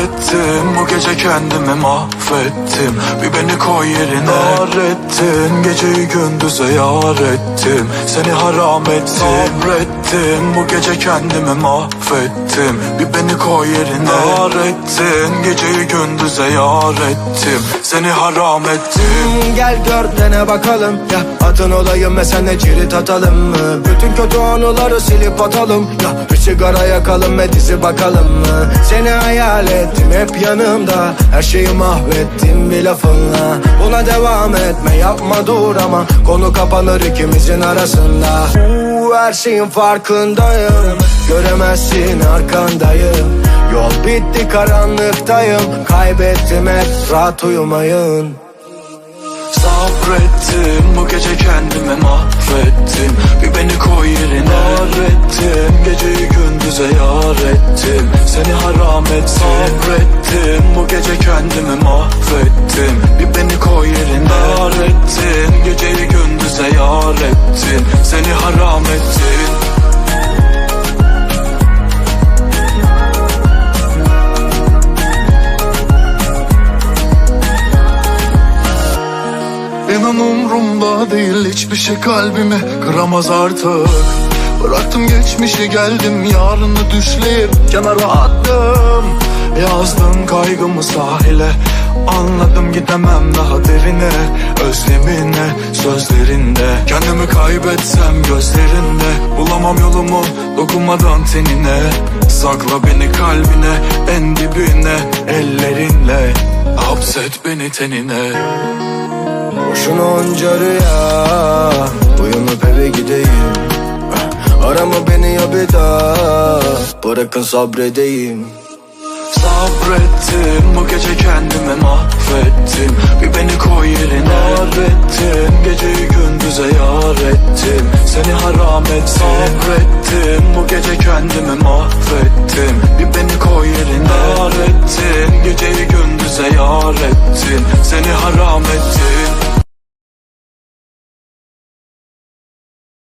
Sabrettim bu gece kendimi mahvettim. Bir beni koy yerine. Ağrettin geceyi gündüze yar ettim. Seni haram ettim. Sabrettim bu gece kendimi mahvettim. Bir beni koy yerine. Ağrettin geceyi gündüze yar ettim. Seni haram ettim. Gel gör dene bakalım. Ya Atın olayım ve senle cirit atalım mı? Bütün kötü anıları silip atalım. Ya Bir sigara yakalım ve dizi bakalım mı? Seni hayal ettim hep yanımda Her şeyi mahvettim bir lafınla. Buna devam etme yapma dur ama Konu kapanır ikimizin arasında. Uuu, Her şeyin farkındayım Göremezsin arkandayım. Yol bitti karanlıktayım Kaybettim hep rahat uyumayın. Sabrettim bu gece kendimi mahvettim. Bir Seni haram ettim Sabrettim bu gece kendimi mahvettim. Bir beni koy yerine. Ağrettim geceyi gündüze yar ettim Seni haram ettim. İnan umrumda değil hiçbir şey kalbimi kıramaz artık Bıraktım geçmişi geldim yarını düşleyip kenara attım. Yazdım kaygımı sahile Anladım gidemem daha derine. Özlemine sözlerinde. Kendimi kaybetsem gözlerinde. Bulamam yolumu dokunmadan tenine. Sakla beni kalbine en dibine. Ellerinle hapset beni tenine. Boşuna onca rüya Uyanıp eve gideyim Arama beni ya bir daha. Bırakın sabredeyim. Sabrettim bu gece kendime mahvettim. Bir beni koy yerine Ağrettim geceyi gündüze yar ettim. Seni haram ettim Sabrettim. Bu gece kendime mahvettim. Bir beni koy yerine Ağrettim geceyi gündüze yar ettim. Seni haram ettim.